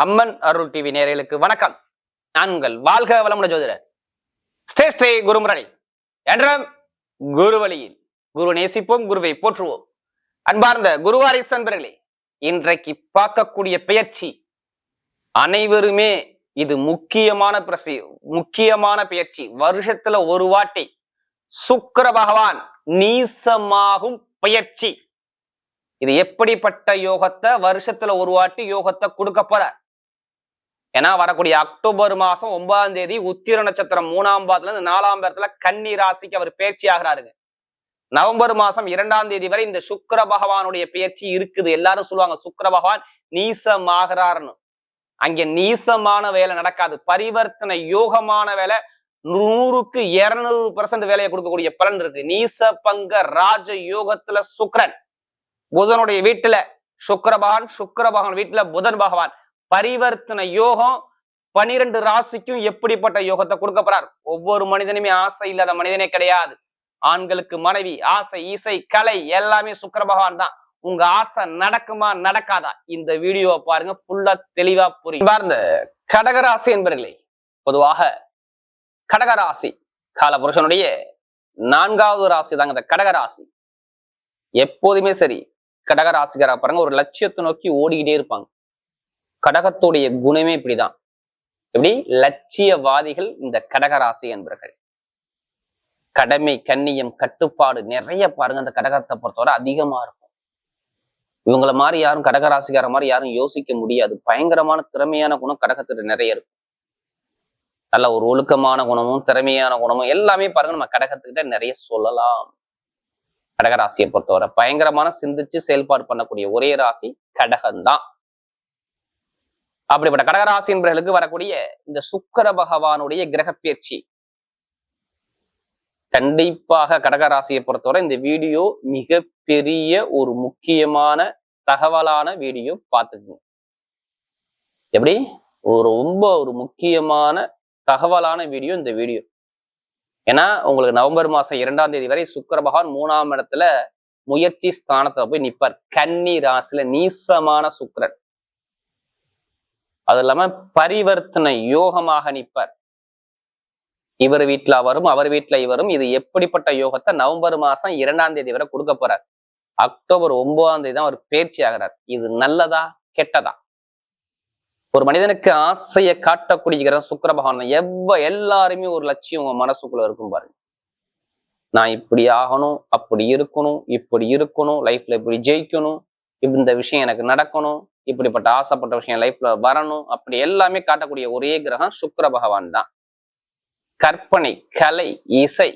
அம்மன் அருள் TV நேரலுக்கு வணக்கம். நான் உங்கள் வாழ்க வளமுட ஜோதிடர் ஸ்ரே ஸ்ரீ குருமுரளி. என்றும் குரு வழியில் குரு நேசிப்போம் குருவை போற்றுவோம். அன்பார்ந்த குருவாரிஸ் அன்பர்களே இன்றைக்கு பார்க்கக்கூடிய பெயர்ச்சி அனைவருமே இது முக்கியமான பிரசி முக்கியமான பெயர்ச்சி. வருஷத்துல ஒரு வாட்டி சுக்கிர பகவான் நீசமாகும் பெயர்ச்சி. இது எப்படிப்பட்ட யோகத்தை வருஷத்துல ஒரு வாட்டி யோகத்தை கொடுக்க போறார்? ஏன்னா வரக்கூடிய அக்டோபர் மாசம் ஒன்பதாம் தேதி உத்திர நட்சத்திரம் மூணாம் பாதத்துல இருந்து நாலாம் பாதத்துல கன்னி ராசிக்கு அவர் பயிற்சி ஆகிறாருங்க. நவம்பர் மாசம் இரண்டாம் தேதி வரை இந்த சுக்கர பகவானுடைய பயிற்சி இருக்குது. எல்லாரும் சொல்லுவாங்க சுக்கர பகவான் நீசமாகிறார்னு. அங்கே நீசமான வேலை நடக்காது. பரிவர்த்தனை யோகமான வேலை நூறுக்கு இருநூறு பர்சன்ட் வேலையை கொடுக்கக்கூடிய பலன் இருக்கு. நீச பங்க ராஜ யோகத்துல சுக்கரன். புதனுடைய வீட்டுல சுக்கர பகவான் சுக்கர பகவான் வீட்டுல புதன் பகவான். பரிவர்த்தனை யோகம் பனிரெண்டு ராசிக்கும் எப்படிப்பட்ட யோகத்தை கொடுக்க போறார்? ஒவ்வொரு மனிதனுமே ஆசை இல்லாத மனிதனே கிடையாது. ஆண்களுக்கு மனைவி ஆசை இசை கலை எல்லாமே சுக்கர பகவான் தான். உங்க ஆசை நடக்குமா நடக்காதா? இந்த வீடியோவை பாருங்க ஃபுல்லா தெளிவா புரியும். பாருங்க கடகராசி என்பர்களே பொதுவாக கடகராசி காலபுருஷனுடைய நான்காவது ராசி தாங்க இந்த கடகராசி. எப்போதுமே சரி கடகராசிக்காரா பாருங்க ஒரு லட்சியத்தை நோக்கி ஓடிக்கிட்டே இருப்பாங்க. கடகத்துடைய குணமே இப்படிதான். எப்படி? லட்சியவாதிகள் இந்த கடகராசி என்பர்கள். கடமை கண்ணியம் கட்டுப்பாடு நிறைய பாருங்க அந்த கடகத்தை பொறுத்தவரை அதிகமா இருக்கும். இவங்களை மாதிரி யாரும் கடகராசிக்கார மாதிரி யாரும் யோசிக்க முடியாது. பயங்கரமான திறமையான குணம் கடகத்துக்கு நிறைய இருக்கும். நல்ல ஒரு ஒழுக்கமான குணமும் திறமையான குணமும் எல்லாமே பாருங்க நம்ம கடகத்துக்கிட்ட நிறைய சொல்லலாம். கடகராசியை பொறுத்தவரை பயங்கரமான சிந்திச்சு செயல்பாடு பண்ணக்கூடிய ஒரே ராசி கடகம்தான். அப்படிப்பட்ட கடகராசி என்பவர்களுக்கு வரக்கூடிய இந்த சுக்கர பகவானுடைய கிரக பயிற்சி கண்டிப்பாக கடகராசியை பொறுத்தவரை இந்த வீடியோ மிக பெரிய ஒரு முக்கியமான தகவலான வீடியோ பார்த்துக்குங்க. எப்படி? ஒரு ரொம்ப ஒரு முக்கியமான தகவலான வீடியோ இந்த வீடியோ. ஏன்னா உங்களுக்கு நவம்பர் மாசம் இரண்டாம் தேதி வரை சுக்கர பகவான் மூணாம் இடத்துல முயற்சி ஸ்தானத்துல போய் நிப்பார். கன்னி ராசியில நீசமான சுக்கரன். அது இல்லாம பரிவர்த்தனை யோகமாக நிப்பார். இவர் வீட்டுல அவரும் அவர் வீட்டுல இவரும் இது எப்படிப்பட்ட யோகத்தை நவம்பர் மாசம் இரண்டாம் தேதி வரை கொடுக்க போறார். அக்டோபர் ஒன்பதாம் தேதி தான் அவர் பேச்சு ஆகிறார். இது நல்லதா கெட்டதா? ஒரு மனிதனுக்கு ஆசையை காட்டக்கூடிய சுக்கர பகவான். எவ்வ எல்லாருமே ஒரு லட்சியம் உங்க மனசுக்குள்ள இருக்கும் பாருங்க. நான் இப்படி ஆகணும் அப்படி இருக்கணும் இப்படி இருக்கணும் லைஃப்ல இப்படி ஜெயிக்கணும் இந்த விஷயம் எனக்கு நடக்கணும் இப்படிப்பட்ட ஆசைப்பட்ட விஷயம் லைஃப்ல வரணும். அப்படி எல்லாமே காட்டக்கூடிய ஒரே கிரகம் சுக்கர பகவான் தான். கற்பனை கலை இசை.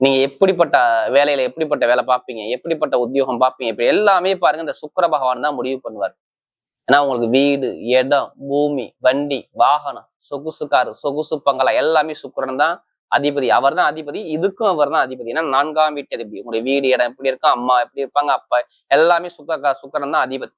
நீங்க எப்படிப்பட்ட வேலையில எப்படிப்பட்ட வேலை பார்ப்பீங்க? எப்படிப்பட்ட உத்தியோகம் பார்ப்பீங்க? இப்படி எல்லாமே பாருங்க இந்த சுக்கர பகவான் தான் முடிவு பண்ணுவார். ஏன்னா உங்களுக்கு வீடு இடம் பூமி வண்டி வாகனம் சொகுசு காரு சொகுசு பங்களா எல்லாமே சுக்கரன் தான் அதிபதி. அவர் தான் அதிபதி இதுக்கும் அவர் தான் அதிபதி. ஏன்னா நான்காம் வீட்டு அதிபதி. உங்களுடைய வீடு இடம் எப்படி இருக்கும் அம்மா எப்படி இருப்பாங்க அப்பா எல்லாமே சுக்க சுக்கரன் தான் அதிபதி.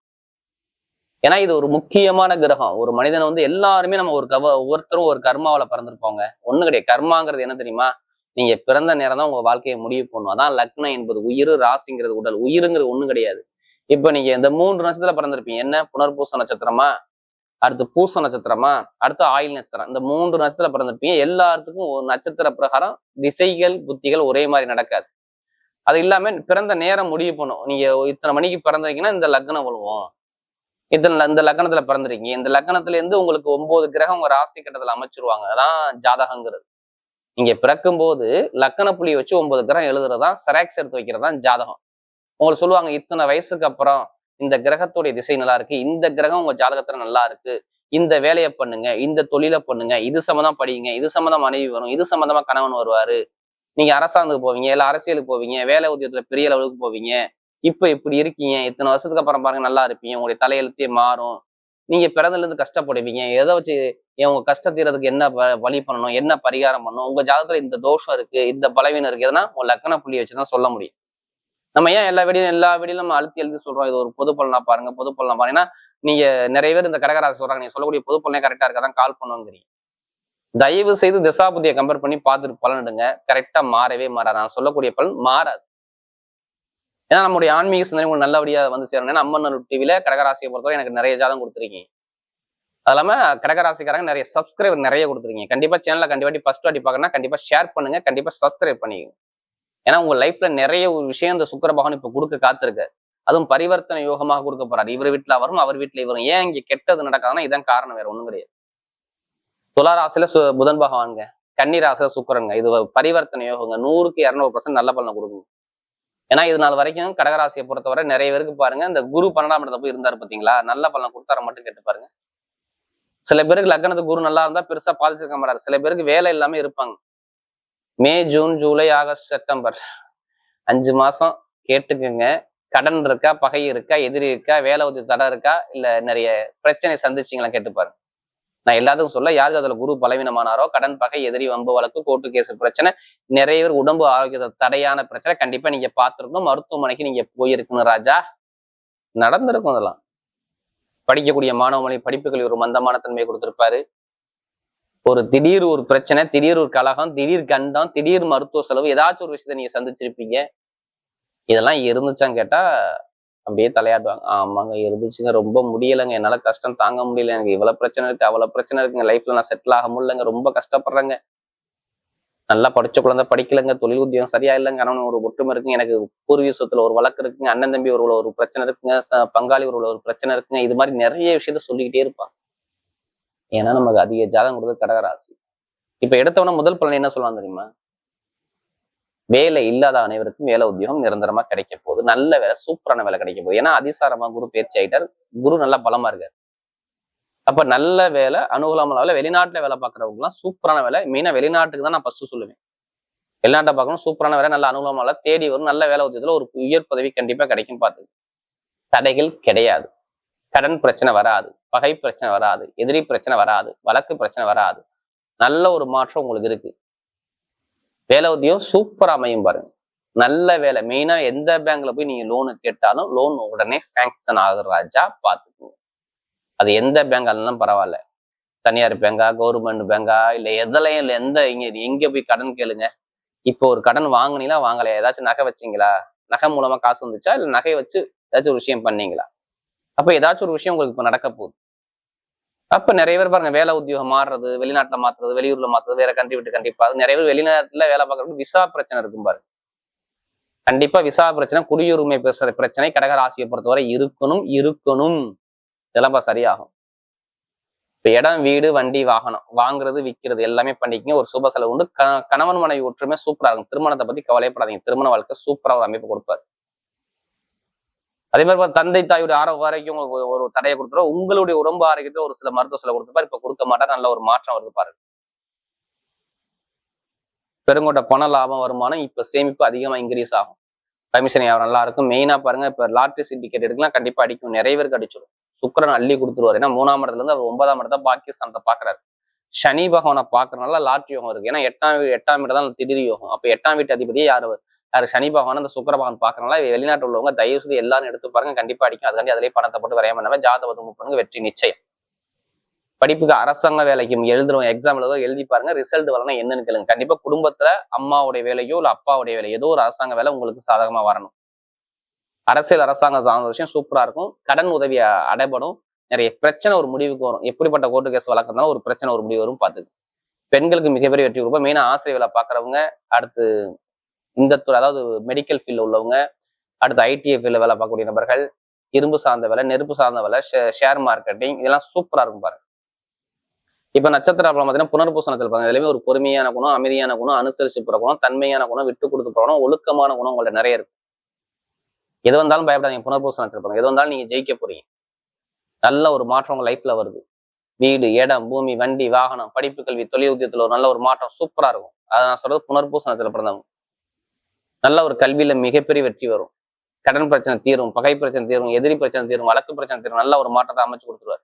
ஏன்னா இது ஒரு முக்கியமான கிரகம். ஒரு மனிதனை வந்து எல்லாருமே நம்ம ஒரு கவ ஒவ்வொருத்தரும் ஒரு கர்மாவில் பிறந்திருப்பாங்க. ஒண்ணு கிடையாது. கர்மாங்கிறது என்ன தெரியுமா? நீங்க பிறந்த நேரம் தான் உங்க வாழ்க்கையை முடிவு பண்ணும். அதான் லக்னம் என்பது உயிர் ராசிங்கிறது உடல். உயிருங்கிறது ஒண்ணும் கிடையாது. இப்ப நீங்க இந்த மூன்று நட்சத்திரத்துல பிறந்திருப்பீங்க. என்ன? புனர்பூச நட்சத்திரமா? அடுத்து பூச நட்சத்திரமா? அடுத்து ஆயில் நட்சத்திரம். இந்த மூன்று நட்சத்திரம் பிறந்திருப்பீங்க. எல்லாத்துக்கும் ஒரு நட்சத்திர பிரகாரம் திசைகள் புத்திகள் ஒரே மாதிரி நடக்காது. அது இல்லாம பிறந்த நேரம் முடிவு பண்ணும். நீங்க இத்தனை மணிக்கு பிறந்தீங்கன்னா இந்த லக்னம் விழுவோம். இத்தனை இந்த லக்னத்துல பிறந்திருக்கீங்க. இந்த லக்னத்துல இருந்து உங்களுக்கு ஒன்பது கிரகம் உங்க ராசி கட்டத்துல அமைச்சிருவாங்க. அதான் ஜாதகங்கிறது. நீங்க பிறக்கும் போது லக்கண புள்ளி வச்சு ஒன்பது கிரகம் எழுதுறதா செராக்ஸ் எடுத்து வைக்கிறதா ஜாதகம். உங்களுக்கு சொல்லுவாங்க இத்தனை வயசுக்கு அப்புறம் இந்த கிரகத்துடைய திசை நல்லா இருக்கு இந்த கிரகம் உங்க ஜாதகத்துல நல்லா இருக்கு இந்த வேலையை பண்ணுங்க இந்த தொழிலை பண்ணுங்க இது சம்மந்தம் படிங்க இது சம்மந்தம் மனைவி வரும் இது சம்மந்தமா கணவன் வருவாரு. நீங்க அரசாங்கத்துக்கு போவீங்க இல்ல அரசியலுக்கு போவீங்க வேலை உத்தியோகத்துல பெரிய அளவுக்கு போவீங்க இப்ப இப்படி இருக்கீங்க இத்தனை வருஷத்துக்கு அப்புறம் பாருங்க நல்லா இருப்பீங்க உங்களுடைய தலையெழுத்தே மாறும். நீங்க பிறந்தல இருந்து கஷ்டப்படுவீங்க. எதை வச்சு உங்க கஷ்டம் தீரதுக்கு என்ன வழி பண்ணணும் என்ன பரிகாரம் பண்ணணும் உங்க ஜாதகத்துல இந்த தோஷம் இருக்கு இந்த பலவீனம் இருக்கு எதனா உங்க லக்கண புள்ளி வச்சுதான் சொல்ல முடியும். நம்ம ஏன் எல்லா வீடியும் எல்லா வீடியும் நம்ம அழுத்தி எழுதி சொல்றோம்? இது ஒரு பொது பலனா பாருங்க பொது பலனா பாருங்கன்னா நீங்க நிறைய பேர் இந்த கடகராசி சொல்றாங்க நீங்க சொல்லக்கூடிய பொது பலனே கரெக்டா இருக்காதான் கால் பண்ணுவோங்கிறீங்க தயவு செய்து திசாபுத்தியை கம்பேர் பண்ணி பார்த்துட்டு பலனிடுங்க கரெக்டா மாறவே மாறாது. நான் சொல்லக்கூடிய பலன் மாறாது. ஏன்னா நம்முடைய ஆன்மீக சிந்தனை உங்களுக்கு நல்லபடியாக வந்து சேரணும். ஏன்னா அம்மன் டிவியில கடகராசியை பொறுத்தவரை எனக்கு நிறைய ஜாதகம் கொடுத்துருக்கீங்க. அது இல்லாம கடகராசிக்காரங்க நிறைய சப்ஸ்கிரைபர் நிறைய கொடுத்துருக்கீங்க. கண்டிப்பா சேனல கண்டிப்பா ஃபர்ஸ்ட் வாட்டி பார்க்கணும்னா கண்டிப்பா ஷேர் பண்ணுங்க கண்டிப்பா சப்ஸ்கிரைப் பண்ணிக்கோங்க. ஏன்னா உங்க லைஃப்ல நிறைய ஒரு விஷயம் இந்த சுக்கிர பகவான் இப்ப கொடுக்க காத்திருக்காரு. அதுவும் பரிவர்த்தனை யோகமாக கொடுக்க போறாரு. இவர் வீட்டுல அவரும் அவர் வீட்டுல இவரும். ஏன் இங்க கெட்டது நடக்காதுன்னா இதான் காரணம் வேற ஒண்ணும் கிடையாது. துளாராசில சு- புதன் பகவானுங்க. கன்னிராசில ராசியில இது பரிவர்த்தனை யோகங்க. நூறுக்கு இரநூறு பர்சன்ட் நல்ல பலனை கொடுக்குங்க. ஏன்னா இது நாள் வரைக்கும் கடகராசியை பொறுத்தவரை நிறைய பேருக்கு பாருங்க இந்த குரு பன்னெண்டாம் இடத்துல போய் இருந்தாரு பாத்தீங்களா? நல்ல பலன் கொடுத்தார மட்டும் கேட்டு பாருங்க. சில பேருக்கு லக்னத்துக்கு குரு நல்லா இருந்தா பெருசா பாதிச்சிருக்க மாட்டாரு. சில பேருக்கு வேலை இல்லாம இருப்பாங்க. May June July August September. அஞ்சு மாசம் கேட்டுக்குங்க. கடன் இருக்கா பகை இருக்கா எதிரி இருக்கா வேலை உதவி தடை இருக்கா இல்ல நிறைய பிரச்சனை சந்திச்சிங்களா கேட்டு நான் எல்லாத்துக்கும் சொல்ல யார் அதுல குரு பலவீனமானாரோ கடன் பகை எதிரி வம்பு வழக்கு கோர்ட்டு கேஸ் பிரச்சனை நிறைய பேர் உடம்பு ஆரோக்கியத்தை தடையான பிரச்சனை கண்டிப்பா நீங்க பார்த்துருக்கணும். மருத்துவமனைக்கு நீங்க போயிருக்கணும் ராஜா. நடந்திருக்கும் அதெல்லாம். படிக்கக்கூடிய மாணவமனை படிப்புகளில் ஒரு மந்தமான தன்மையை கொடுத்திருப்பாரு. ஒரு திடீர் ஒரு பிரச்சனை திடீர் ஒரு கலகம் திடீர் கண்டம் திடீர் மருத்துவ செலவு ஏதாச்சும் ஒரு விஷயத்தை நீங்க சந்திச்சிருப்பீங்க. இதெல்லாம் இருந்துச்சான்னு கேட்டா அப்படியே தலையாட்டுவாங்க. ஆமாங்க இருந்துச்சுங்க. ரொம்ப முடியலைங்க. என்னால கஷ்டம் தாங்க முடியல. எனக்கு இவ்வளவு பிரச்சனை இருக்கு அவ்வளவு பிரச்சனை இருக்குங்க. லைஃப்ல நான் செட்டில் ஆக முடியலங்க. ரொம்ப கஷ்டப்படுறேங்க. நல்லா படிச்ச குழந்தை படிக்கலைங்க. தொழில் உத்தியோகம் சரியா இல்லைங்க. கணவன் ஒரு ஒற்றுமை இருக்குங்க. எனக்கு பூர்வீக சொத்துல ஒரு வழக்கு இருக்குங்க. அண்ணன் தம்பி ஒரு ஒரு பிரச்சனை இருக்குங்க. பங்காளி ஒரு ஒரு பிரச்சனை இருக்குங்க. இது மாதிரி நிறைய விஷயத்த சொல்லிக்கிட்டே இருப்பாங்க. ஏன்னா நமக்கு அதிக ஜாதகம் கொடுத்தது கடகராசி. இப்ப எடுத்தவன முதல் பலன் என்ன சொல்லலாம் தெரியுமா? வேலை இல்லாத அனைவருக்கும் வேலை உத்தியோகம் நிரந்தரமா கிடைக்க போகுது. நல்ல வேலை சூப்பரான வேலை கிடைக்க போகுது. ஏன்னா அதிசாரமா குரு பயிற்சி ஆயிட்டார். குரு நல்லா பலமா இருக்காரு. அப்ப நல்ல வேலை அனுகூலமான வேலை வெளிநாட்டுல வேலை பார்க்கறவங்க எல்லாம் சூப்பரான வேலை. மெயினா வெளிநாட்டுக்கு தான் நான் ஃபர்ஸ்ட் சொல்லுவேன். வெளிநாட்டை பார்க்கணும் சூப்பரான வேலை நல்ல அனுகூலமான வேலை தேடி வரும் நல்ல வேலை உத்தியத்துல ஒரு உயர் பதவி கண்டிப்பா கிடைக்கும் பார்த்து தடைகள் கிடையாது. கடன் பிரச்சனை வராது. பகை பிரச்சனை வராது. எதிரி பிரச்சனை வராது. வழக்கு பிரச்சனை வராது. நல்ல ஒரு மாற்றம் உங்களுக்கு இருக்கு. வேலை உத்தியோகம் சூப்பர் அமையும் பாருங்க. நல்ல வேலை. மெயினா எந்த பேங்க்ல போய் நீங்க லோனு கேட்டாலும் லோன் உடனே சாங்ஷன் ஆகுறாஜா பாத்துக்கோங்க பார்த்துக்குங்க. அது எந்த பேங்கா இருந்தாலும் பரவாயில்ல. தனியார் பேங்கா கவர்மெண்ட் பேங்கா இல்ல எதுலையும் இல்ல எந்த இங்க எங்க போய் கடன் கேளுங்க. இப்போ ஒரு கடன் வாங்கினீங்களா வாங்கலையா? ஏதாச்சும் நகை வச்சீங்களா? நகை மூலமா காசு வந்துச்சா? இல்ல நகையை வச்சு ஏதாச்சும் ஒரு விஷயம் பண்ணீங்களா? அப்ப ஏதாச்சும் ஒரு விஷயம் உங்களுக்கு இப்ப நடக்க போகுது. அப்ப நிறைய பேர் பாருங்க வேலை உத்தியோகம் மாறுறது வெளிநாட்டுல மாத்துறது வெளியூர்ல மாத்துறது வேற கண்ட்ரி விட்டு கண்டிப்பா நிறைய பேர் வெளிநாட்டுல வேலை பார்க்கறது விசா பிரச்சனை இருக்கும் பாரு. கண்டிப்பா விசா பிரச்சனை குடியுரிமை பேசுற பிரச்சனை கடக ராசியை பொறுத்தவரை இருக்கணும் இருக்கணும். இதெல்லாம் சரியாகும். இப்ப இடம் வீடு வண்டி வாகனம் வாங்குறது விற்கிறது எல்லாமே பண்ணிக்கங்க. ஒரு சுப செலவு உண்டு. க- கணவன் மனைவி ஒற்றுமை சூப்பரா இருக்கும். திருமணத்தை பத்தி கவலைப்படாதீங்க திருமண வாழ்க்கை சூப்பரா ஒரு அமைப்பு கொடுப்பாரு. அதே மாதிரி தந்தை தாயுடைய ஆரோக்கிய வரைக்கும் உங்களுக்கு ஒரு தடையை கொடுத்துரும். உங்களுடைய உடம்பு ஆரோக்கியத்தை ஒரு சில மருத்துவ செலவு கொடுத்துருப்பாரு இப்ப கொடுக்க மாட்டார். நல்ல ஒரு மாற்றம் வருது பாருங்க. பெருங்கொண்ட பண லாபம் வருமானம் இப்ப சேமிப்பு அதிகமா இன்க்ரீஸ் ஆகும். கமிஷன் யாரும் நல்லா இருக்கும். மெயினா பாருங்க இப்ப லாட்ரி சிண்டிகேட் எடுக்கலாம். கண்டிப்பா அடிக்கும். நிறைய பேருக்கு அடிச்சிடும் சுக்கரன் அள்ளி கொடுத்துருவாரு. ஏன்னா மூணாம் இடத்துல இருந்து அவர் ஒன்பதாம் இடத்த பாகிஸ்தானத்தை பாக்குறாரு சனி பகவானை பாக்குறதுனால லாட்ரி யோகம் இருக்கு. ஏன்னா எட்டாம் எட்டாம் வீடு தான் திடீர் யோகம். அப்ப எட்டாம் வீட்டு அதிபதியே யாரு யார்? சனி பகவான் அந்த சுக்கர பகவான் பாக்குறதுனால வெளிநாட்டு உள்ளவங்க தயவு செய்து எல்லாரும் எடுத்து பாருங்க. கண்டிப்பா அடிக்கும். அதுக்காண்டி அதிலேயே பணத்தை போட்டு வரையாம பண்ணாம ஜாதகத்தை மூவ் பண்ணுங்க. வெற்றி நிச்சயம். படிப்புக்கு அரசாங்க வேலைக்கும் எழுதுறோம். எக்ஸாம் எழுதோ எழுதி பாருங்க. ரிசல்ட் வரணும் என்னன்னு கேளுங்க. கண்டிப்பா குடும்பத்துல அம்மாவுடைய வேலையோ இல்ல அப்பாவுடைய வேலையோ ஏதோ ஒரு அரசாங்க வேலை உங்களுக்கு சாதகமா வரணும். அரசியல் அரசாங்கம் சார்ந்த விஷயம் சூப்பரா இருக்கும். கடன் உதவி அடைபடும். நிறைய பிரச்சனை ஒரு முடிவுக்கு வரும். எப்படிப்பட்ட கோர்ட்டு கேஸ் வழக்கம்னாலும் ஒரு பிரச்சனை ஒரு முடிவு வரும் பார்த்துக்கு பெண்களுக்கு மிகப்பெரிய வெற்றி கொடுப்போம். மெயினாக ஆசிரியர் வேலை பார்க்குறவங்க அடுத்து இந்த துறை அதாவது மெடிக்கல் ஃபீல்டில் உள்ளவங்க அடுத்து ஐடிஐ ஃபீல்டில் வேலை பார்க்கக்கூடிய நபர்கள் இரும்பு சார்ந்த வேலை நெருப்பு சார்ந்த வேலை ஷேர் மார்க்கெட்டிங் இதெல்லாம் சூப்பரா இருக்கும் பாருங்க. இப்ப நட்சத்திர பலம் பார்த்தீங்கன்னா புனர்பூசணத்தில் பாருங்க இதுலயுமே ஒரு பொறுமையான குணம் அமைதியான குணம் அனுசரிச்சு போகிற குணம் தன்மையான குணம் விட்டு கொடுத்து போகணும் ஒழுக்கமான குணம் உங்கள்ட்ட நிறைய இருக்கு. எது வந்தாலும் பயப்படாதீங்க புனர்பூசணத்தில் பாருங்க. எது வந்தாலும் நீங்க ஜெயிக்க போறீங்க. நல்ல ஒரு மாற்றம் உங்க லைஃப்ல வருது. வீடு இடம் பூமி வண்டி வாகனம் படிப்பு கல்வி தொழில் உத்தியத்துல ஒரு நல்ல ஒரு மாற்றம் சூப்பரா இருக்கும். அதை நான் சொல்றது புனர்பூசணத்தில் பிறந்தவங்க. நல்ல ஒரு கல்வியில மிகப்பெரிய வெற்றி வரும். கடன் பிரச்சனை தீரும் பகை பிரச்சனை தீரும் எதிரி பிரச்சனை தீரும் வழக்கு பிரச்சனை தீரும் நல்ல ஒரு மாற்றத்தை அமைச்சு கொடுத்துருவாரு.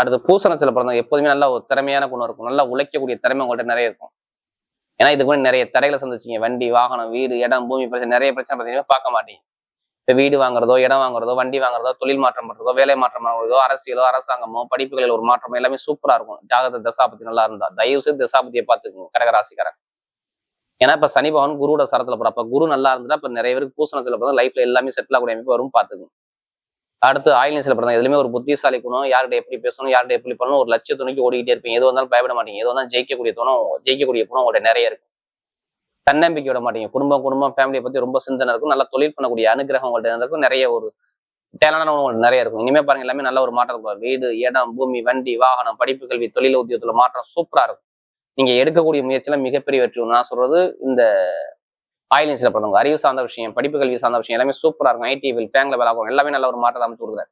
அடுத்து பூசணத்துல பிறந்தவங்க எப்போதுமே நல்ல ஒரு திறமையான குணம் இருக்கும். நல்லா உழைக்கக்கூடிய திறமை உங்கள்கிட்ட நிறைய இருக்கும். ஏன்னா இதுக்கு முன்னாடி நிறைய தடைகளை சந்திச்சீங்க. வண்டி வாகனம் வீடு இடம் பூமி பிரச்சனை நிறைய பிரச்சனை பார்த்தீங்கன்னா பார்க்க மாட்டீங்க. இப்போ வீடு வாங்குறதோ இடம் வாங்குறதோ வண்டி வாங்குறதோ தொழில் மாற்றம் பண்ணுறதோ வேலை மாற்றம் பண்ணுறதோ அரசியலோ அரசாங்கமோ படிப்புகளில் ஒரு மாற்றமோ எல்லாமே சூப்பரா இருக்கும். ஜாதக தசாபதி நல்லா இருந்தா. தயவு செய்து தசாபதியை பார்த்துக்கோங்க. கடகராசிக்காரன். ஏன்னா இப்ப சனி பகவான் குருவோட சரத்துல போறா. அப்ப குரு நல்லா இருந்தா இப்ப நிறைய பேருக்கு பூசணத்துல போதும் லைஃப்ல எல்லாமே செட்டில் ஆகக்கூடிய அமைப்பு வரும் பார்த்துக்குங்க அடுத்து ஆயில சில படம் எதுலையுமே ஒரு புத்திசாலி குணம் யார்கிட்ட எப்படி பேசணும் யார்கிட்ட எப்படி பண்ணணும் ஒரு லட்ச துணைக்கு ஓடிக்கிட்டே இருப்பீங்க. எது வந்தாலும் பயப்பட மாட்டீங்க. எது வந்தாலும் ஜெயிக்கக்கூடிய துணம் ஜெயிக்கக்கூடிய குணம் உங்களுடைய நிறைய இருக்கும். தன்னம்பிக்கை விட மாட்டீங்க. குடும்பம் குடும்பம் ஃபேமிலியை பத்தி ரொம்ப சிந்தனை இருக்கும். நல்லா தொழில் பண்ணக்கூடிய அனுகிரகம் உங்கள்ட்ட இருக்கும். நிறைய ஒரு டேலண்டான உங்களுக்கு நிறைய இருக்கும். இனிமே பாருங்க எல்லாமே நல்ல ஒரு மாற்றம் இருக்கும் வீடு இடம் பூமி வண்டி வாகனம் படிப்பு கல்வி தொழில் உத்தியோகத்துல மாற்றம் சூப்பரா இருக்கும். நீங்க எடுக்கக்கூடிய முயற்சியில மிகப்பெரிய வெற்றி நான் சொல்றது இந்த ஆயிலின்ஸ்ல பிறந்தவங்க அறிவு சார்ந்த விஷயம் படிப்பு கல்வி சார்ந்த விஷயம் எல்லாமே சூப்பரா இருக்கும். ஐடி பேங்க்ல வேலை ஆகும் எல்லாமே நல்ல ஒரு மாற்றத்தை அமைச்சு கொடுக்குறாரு.